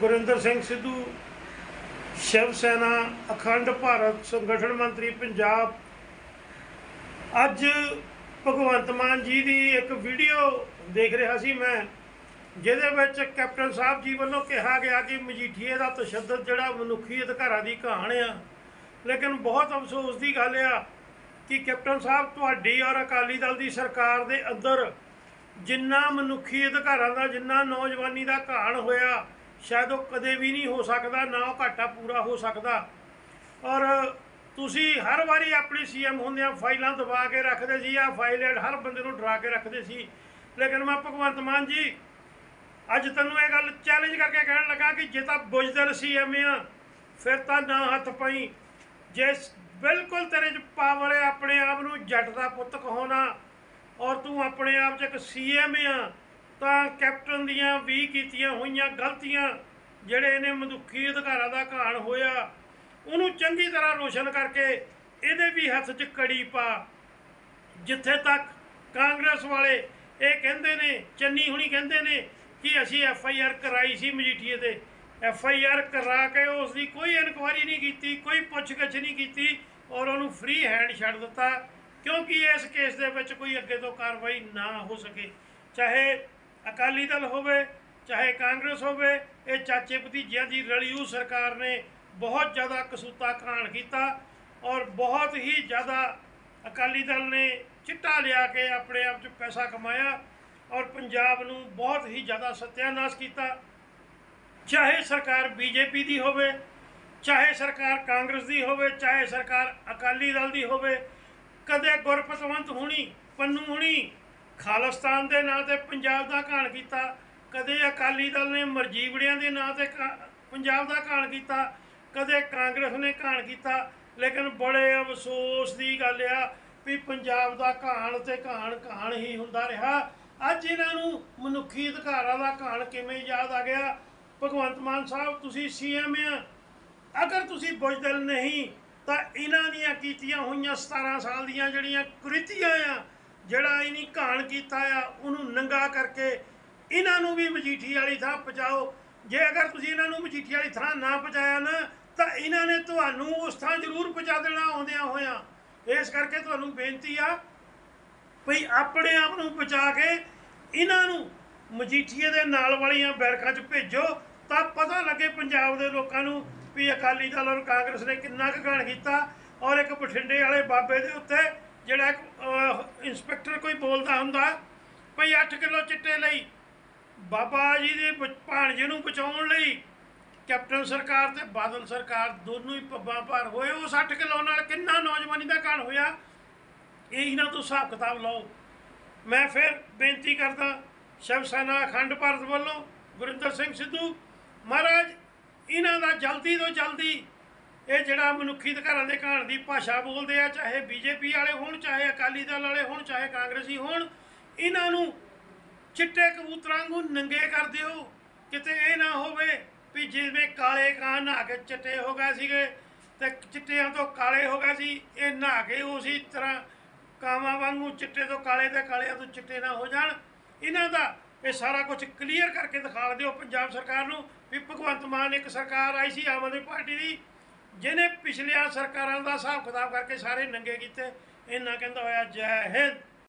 ਗੁਰਿੰਦਰ ਸਿੰਘ ਸਿੱਧੂ, ਸ਼ਿਵ ਸੈਨਾ, ਅਖੰਡ ਭਾਰਤ ਸੰਗਠਨ ਮੰਤਰੀ ਪੰਜਾਬ। ਅੱਜ ਭਗਵੰਤ ਮਾਨ ਜੀ ਦੀ ਇੱਕ ਵੀਡੀਓ ਦੇਖ ਰਿਹਾ ਸੀ ਮੈਂ, ਜਿਹਦੇ ਵਿੱਚ ਕੈਪਟਨ ਸਾਹਿਬ ਜੀ ਵੱਲੋਂ ਕਿਹਾ ਗਿਆ ਕਿ ਮਜੀਠੀਏ ਦਾ ਤਸ਼ੱਦਦ ਜਿਹੜਾ ਮਨੁੱਖੀ ਅਧਿਕਾਰਾਂ ਦੀ ਕਹਾਣ ਆ। ਲੇਕਿਨ ਬਹੁਤ ਅਫਸੋਸ ਦੀ ਗੱਲ ਆ ਕਿ ਕੈਪਟਨ ਸਾਹਿਬ ਤੁਹਾਡੀ ਔਰ ਅਕਾਲੀ ਦਲ ਦੀ ਸਰਕਾਰ ਦੇ ਅੰਦਰ ਜਿੰਨਾ ਮਨੁੱਖੀ ਅਧਿਕਾਰਾਂ ਦਾ, ਜਿੰਨਾ ਨੌਜਵਾਨੀ ਦਾ ਘਾਣ ਹੋਇਆ ਸ਼ਾਇਦ ਉਹ ਕਦੇ ਵੀ ਨਹੀਂ ਹੋ ਸਕਦਾ, ਨਾ ਉਹ ਘਾਟਾ ਪੂਰਾ ਹੋ ਸਕਦਾ। ਔਰ ਤੁਸੀਂ ਹਰ ਵਾਰੀ ਆਪਣੀ ਸੀਐਮ ਹੁੰਦਿਆਂ ਫਾਈਲਾਂ ਦਬਾ ਕੇ ਰੱਖਦੇ ਸੀ ਆ ਫਾਈਲ ਹਰ ਬੰਦੇ ਨੂੰ ਡਰਾ ਕੇ ਰੱਖਦੇ ਸੀ। ਲੇਕਿਨ ਮੈਂ ਭਗਵੰਤ ਮਾਨ ਜੀ, ਅੱਜ ਤੈਨੂੰ ਇਹ ਗੱਲ ਚੈਲੰਜ ਕਰਕੇ ਕਹਿਣ ਲੱਗਾ ਕਿ ਜੇ ਤਾਂ ਬੁਝਦਲ ਸੀਐਮ ਆ, ਫਿਰ ਤਾਂ ਨਾ ਹੱਥ ਪਈ। ਜੇ ਬਿਲਕੁਲ ਤੇਰੇ 'ਚ ਪਾਵਰ ਹੈ, ਆਪਣੇ ਆਪ ਨੂੰ ਜੱਟ ਦਾ ਪੁੱਤ ਕਹਾਉਣਾ ਔਰ ਤੂੰ ਆਪਣੇ ਆਪ 'ਚ ਇੱਕ ਸੀਐਮ ਆ ਤਾਂ ਕੈਪਟਨ ਦੀਆਂ ਵੀ ਕੀਤੀਆਂ ਹੋਈਆਂ ਗਲਤੀਆਂ, ਜਿਹੜੇ ਇਹਨੇ ਮਨੁੱਖੀ ਅਧਿਕਾਰਾਂ ਦਾ ਘਾਣ ਹੋਇਆ, ਉਹਨੂੰ ਚੰਗੀ ਤਰ੍ਹਾਂ ਰੋਸ਼ਨ ਕਰਕੇ ਇਹਦੇ ਵੀ ਹੱਥ 'ਚ ਕੜੀ ਪਾ। ਜਿੱਥੇ ਤੱਕ ਕਾਂਗਰਸ ਵਾਲੇ ਇਹ ਕਹਿੰਦੇ ਨੇ, ਚੰਨੀ ਹੁਣੀ ਕਹਿੰਦੇ ਨੇ ਕਿ ਅਸੀਂ ਐਫ ਆਈ ਆਰ ਕਰਾਈ ਸੀ ਮਜੀਠੀਏ ਤੇ। ਐਫ ਆਈ ਆਰ ਕਰਾ ਕੇ ਉਸ ਦੀ ਕੋਈ ਇਨਕੁਆਇਰੀ ਨਹੀਂ ਕੀਤੀ, ਕੋਈ ਪੁੱਛਗਿੱਛ ਨਹੀਂ ਕੀਤੀ ਔਰ ਉਹਨੂੰ ਫ੍ਰੀ ਹੈਂਡ ਛੱਡ ਦਿੱਤਾ, ਕਿਉਂਕਿ ਇਸ ਕੇਸ ਦੇ ਵਿੱਚ ਕੋਈ ਅੱਗੇ ਤੋਂ ਕਾਰਵਾਈ ਨਾ ਹੋ ਸਕੇ। ਚਾਹੇ ਅਕਾਲੀ ਦਲ ਹੋਵੇ, ਚਾਹੇ ਕਾਂਗਰਸ ਹੋਵੇ, ਇਹ ਚਾਚੇ ਭਤੀਜਿਆਂ ਦੀ ਰਲੀਊ ਸਰਕਾਰ ਨੇ ਬਹੁਤ ਜ਼ਿਆਦਾ ਕਸੂਤਾ ਘਾਣ ਕੀਤਾ ਔਰ ਬਹੁਤ ਹੀ ਜ਼ਿਆਦਾ ਅਕਾਲੀ ਦਲ ਨੇ ਚਿੱਟਾ ਲਿਆ ਕੇ ਆਪਣੇ ਆਪ 'ਚ ਪੈਸਾ ਕਮਾਇਆ ਔਰ ਪੰਜਾਬ ਨੂੰ ਬਹੁਤ ਹੀ ਜ਼ਿਆਦਾ ਸਤਿਆਨਾਸ਼ ਕੀਤਾ। ਚਾਹੇ ਸਰਕਾਰ ਬੀਜੇਪੀ ਦੀ ਹੋਵੇ, ਚਾਹੇ ਸਰਕਾਰ ਕਾਂਗਰਸ ਦੀ ਹੋਵੇ, ਚਾਹੇ ਸਰਕਾਰ ਅਕਾਲੀ ਦਲ ਦੀ ਹੋਵੇ, ਕਦੇ ਗੁਰਪਤਵੰਤ ਹੋਣੀ, ਪੰਨੂ ਹੋਣੀ ਖਾਲਿਸਤਾਨ ਦੇ ਨਾਂ ਤੇ ਪੰਜਾਬ ਦਾ ਘਾਣ ਕੀਤਾ। ਕਦੇ ਅਕਾਲੀ ਦਲ ਨੇ ਮਰਜੀਵੜਿਆਂ ਦੇ ਨਾਂ ਤੇ ਕਾ- ਪੰਜਾਬ ਦਾ ਘਾਣ ਕੀਤਾ, ਕਦੇ ਕਾਂਗਰਸ ਨੇ ਘਾਣ ਕੀਤਾ, ਲੇਕਿਨ ਬੜੇ ਅਫਸੋਸ ਦੀ ਗੱਲ ਆ ਵੀ ਪੰਜਾਬ ਦਾ ਘਾਣ ਤੇ ਘਾਣ ਘਾਣ ਹੀ ਹੁੰਦਾ ਰਿਹਾ। ਅੱਜ ਇਹਨਾਂ ਨੂੰ ਮਨੁੱਖੀ ਅਧਿਕਾਰਾਂ ਦਾ ਘਾਣ ਕਿਵੇਂ ਯਾਦ ਆ ਗਿਆ? ਭਗਵੰਤ ਮਾਨ ਸਾਹਿਬ, ਤੁਸੀਂ ਸੀਐਮ ਆ। ਅਗਰ ਤੁਸੀਂ ਬੁਝਦਲ ਨਹੀਂ, ਤਾਂ ਇਹਨਾਂ ਦੀਆਂ ਕੀਤੀਆਂ ਹੋਈਆਂ 17 ਸਾਲ ਦੀਆਂ ਜਿਹੜੀਆਂ ਕ੍ਰਿਤੀਆਂ ਆ ਜਿਹੜਾ ਇਹਨੀ ਘਾਣ ਕੀਤਾ ਆ, ਉਹਨੂੰ ਨੰਗਾ ਕਰਕੇ ਇਹਨਾਂ ਨੂੰ ਵੀ ਮਜੀਠੀ ਵਾਲੀ ਥਾਂ ਪਹੁੰਚਾਓ। ਜੇ ਅਗਰ ਤੁਸੀਂ ਇਹਨਾਂ ਨੂੰ ਮਜੀਠੀ ਵਾਲੀ ਥਾਂ ਨਾ ਪਹੁੰਚਾਇਆ ਨਾ, ਤਾਂ ਇਹਨਾਂ ਨੇ ਤੁਹਾਨੂੰ ਉਸ ਥਾਂ ਜ਼ਰੂਰ ਪਹੁੰਚਾ ਦੇਣਾ ਆਉਂਦਿਆਂ ਹੋਇਆਂ। ਇਸ ਕਰਕੇ ਤੁਹਾਨੂੰ ਬੇਨਤੀ ਆ ਭਈ ਆਪਣੇ ਆਪ ਨੂੰ ਬਚਾ ਕੇ ਇਹਨਾਂ ਨੂੰ ਮਜੀਠੀਏ ਦੇ ਨਾਲ ਵਾਲੀਆਂ ਬੈਰਕਾਂ 'ਚ ਭੇਜੋ, ਤਾਂ ਪਤਾ ਲੱਗੇ ਪੰਜਾਬ ਦੇ ਲੋਕਾਂ ਨੂੰ ਵੀ ਅਕਾਲੀ ਦਲ ਔਰ ਕਾਂਗਰਸ ਨੇ ਕਿੰਨਾ ਕੁ ਘਾਣ ਕੀਤਾ ਔਰ ਇੱਕ ਬਠਿੰਡੇ ਵਾਲੇ ਬਾਬੇ ਦੇ ਉੱਤੇ ਜਿਹੜਾ ਇੱਕ ਇੰਸਪੈਕਟਰ ਕੋਈ ਬੋਲਦਾ ਹੁੰਦਾ, ਭਈ 8 ਕਿਲੋ ਚਿੱਟੇ ਲਈ, ਬਾਬਾ ਜੀ ਦੇ ਬ- ਭਾਣਜੇ ਨੂੰ ਬਚਾਉਣ ਲਈ, ਕੈਪਟਨ ਸਰਕਾਰ ਤੇ ਬਾਦਲ ਸਰਕਾਰ ਦੋਨੋਂ ਹੀ ਪੱਬਾਂ ਭਾਰ ਹੋਏ, ਉਹ 60 ਕਿਲੋ ਨਾਲ ਕਿੰਨਾ ਨੌਜਵਾਨੀ ਦਾ ਘਾਣ ਹੋਇਆ? ਇਹ ਇਹਨਾਂ ਤੋਂ ਹਿਸਾਬ ਕਿਤਾਬ ਲਓ। ਮੈਂ ਫਿਰ ਬੇਨਤੀ ਕਰਦਾ, ਸ਼ਿਵ ਸੈਨਾ ਅਖੰਡ ਭਾਰਤ ਵੱਲੋਂ ਗੁਰਿੰਦਰ ਸਿੰਘ ਸਿੱਧੂ, ਮਹਾਰਾਜ, ਇਹਨਾਂ ਦਾ ਜਲਦੀ ਤੋਂ ਜਲਦੀ ਇਹ ਜਿਹੜਾ ਮਨੁੱਖੀ ਅਧਿਕਾਰਾਂ ਦੇ ਘਾਣ ਦੀ ਭਾਸ਼ਾ ਬੋਲਦੇ ਆ, ਚਾਹੇ ਬੀਜੇਪੀ ਵਾਲੇ ਹੋਣ, ਚਾਹੇ ਅਕਾਲੀ ਦਲ ਵਾਲੇ ਹੋਣ, ਚਾਹੇ ਕਾਂਗਰਸੀ ਹੋਣ, ਇਹਨਾਂ ਨੂੰ ਚਿੱਟੇ ਕਬੂਤਰਾਂ ਵਾਂਗੂ ਨੰਗੇ ਕਰ ਦਿਓ ਕਿਤੇ ਇਹ ਨਾ ਹੋਵੇ ਵੀ ਜਿਵੇਂ ਕਾਲੇ ਕਾਂ ਨਹਾ ਕੇ ਚਿੱਟੇ ਹੋ ਗਏ ਸੀਗੇ ਤੇ ਚਿੱਟਿਆਂ ਤੋਂ ਕਾਲੇ ਹੋ ਗਏ ਸੀ, ਇਹ ਨਹਾ ਕੇ ਉਸੇ ਤਰ੍ਹਾਂ ਕਾਵਾਂ ਵਾਂਗੂ ਚਿੱਟੇ ਤੋਂ ਕਾਲੇ ਤੇ ਕਾਲਿਆਂ ਤੋਂ ਚਿੱਟੇ ਨਾ ਹੋ ਜਾਣ। ਇਹਨਾਂ ਦਾ ਇਹ ਸਾਰਾ ਕੁਝ ਕਲੀਅਰ ਕਰਕੇ ਦਿਖਾ ਦਿਓ ਪੰਜਾਬ ਸਰਕਾਰ ਨੂੰ ਵੀ ਭਗਵੰਤ ਮਾਨ ਇੱਕ ਸਰਕਾਰ ਆਈ ਸੀ, ਆਮ ਆਦਮੀ ਪਾਰਟੀ ਦੀ। ਜਿਹਨੇ ਪਿਛਲੀਆਂ ਸਰਕਾਰਾਂ ਦਾ ਹਿਸਾਬ ਕਿਤਾਬ ਕਰਕੇ ਸਾਰੇ ਨੰਗੇ ਕੀਤੇ ਇਹਨਾਂ ਕਹਿੰਦਾ ਹੋਇਆ ਜੈ ਹਿੰਦ।